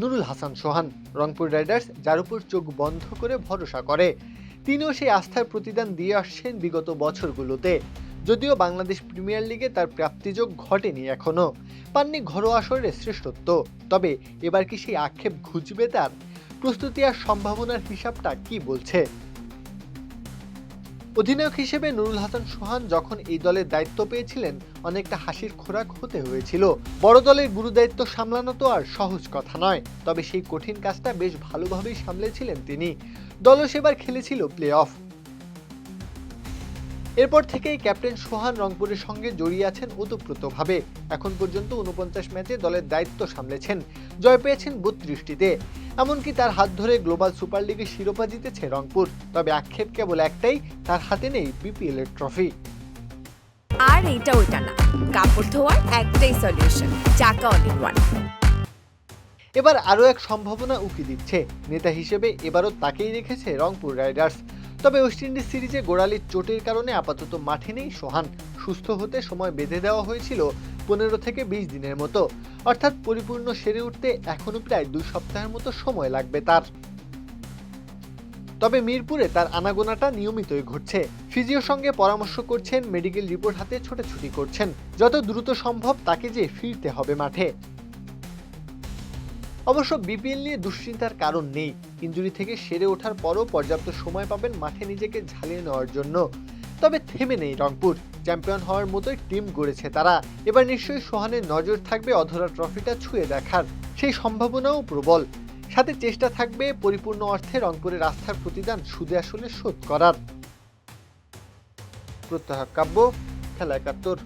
Nurul Hasan Sohan Rangpur Riders, যার উপর চোখ বন্ধ করে ভরসা করে। তিনিও সেই আস্থার প্রতিদান দিয়ে আসছেন বিগত বছরগুলোতে। যদিও বাংলাদেশ প্রিমিয়ার লিগে তার প্রাপ্তিযোগ ঘটেনি এখনও পাননি ঘরোয়া আসরের শ্রেষ্ঠত্ব। তবে এবার কি সেই আক্ষেপ ঘুচবে তার? প্রস্তুতি আর সম্ভাবনার হিসাবটা কি বলছে? অধিনায়ক হিসেবে নুরুল হাসান সোহান যখন এই দলের দায়িত্ব পেয়েছিলেন, অনেকটা হাসির খোরাক হতে হয়েছিল। বড় দলের গুরু দায়িত্ব সামলানো তো আর সহজ কথা নয়, তবে সেই কঠিন কাজটা বেশ ভালোভাবেই সামলেছিলেন তিনি। দলও সেবার খেলেছিল প্লে অফ এরপর থেকেই ক্যাপ্টেন সোহান রংপুরের সঙ্গে জড়িয়ে আছেন ওতপ্রোতভাবে। এখন পর্যন্ত উনপঞ্চাশ ম্যাচে দলের দায়িত্ব সামলেছেন। জয় পেয়েছেন বত্রিশটিতে। এমনকি তার হাত ধরে গ্লোবাল সুপার লিগের শিরোপা জিতেছে রংপুর। তবে আক্ষেপ কেবল একটাই তার হাতে নেই বিপিএল এর ট্রফি। আর এইটা ওইটা না। কাপড় ধোয়ার একটাই সলিউশন চাকা অল ইন ওয়ান এবার আরও এক সম্ভাবনা উকি দিচ্ছে। নেতা হিসেবে এবারও তাকেই রেখেছে রংপুর রাইডার্স। তবে ওয়েস্ট ইন্ডিজ সিরিজে গোড়ালির চোটের কারণে আপাতত মাঠে নেই সোহান। সুস্থ হতে সময় বেঁধে দেওয়া হয়েছিল পনেরো থেকে বিশ দিনের মতো। অর্থাৎ পরিপূর্ণ সেরে উঠতে এখনও প্রায় দুই সপ্তাহের মতো সময় লাগবে তার। তবে মিরপুরে তার আনাগোনাটা নিয়মিতই ঘটছে। ফিজিওর সঙ্গে পরামর্শ করছেন, মেডিকেল রিপোর্ট হাতে ছোটাছুটি করছেন। যত দ্রুত সম্ভব তাকে যে ফিরতে হবে মাঠে। অবশ্য বিপিএল নিয়ে দুশ্চিন্তার কারণ নেই। ইঞ্জুরি থেকে সেরে ওঠার পরও পর্যাপ্ত সময় পাবেন মাঠে নিজেকে ঝালিয়ে নেওয়ার জন্য। তবে থেমে নেই রংপুর। চ্যাম্পিয়ন হওয়ার মতোই টিম গড়েছে তারা। এবার নিশ্চয়ই সোহানের নজর থাকবে অধরা ট্রফিটা ছুঁয়ে দেখার। সেই সম্ভাবনাও প্রবল। সাথে চেষ্টা থাকবে পরিপূর্ণ অর্থে রংপুরের আস্থার প্রতিদান সুদে আসলে শোধ করার। প্রত্যাহ কাব্য, খেলা একাত্তর।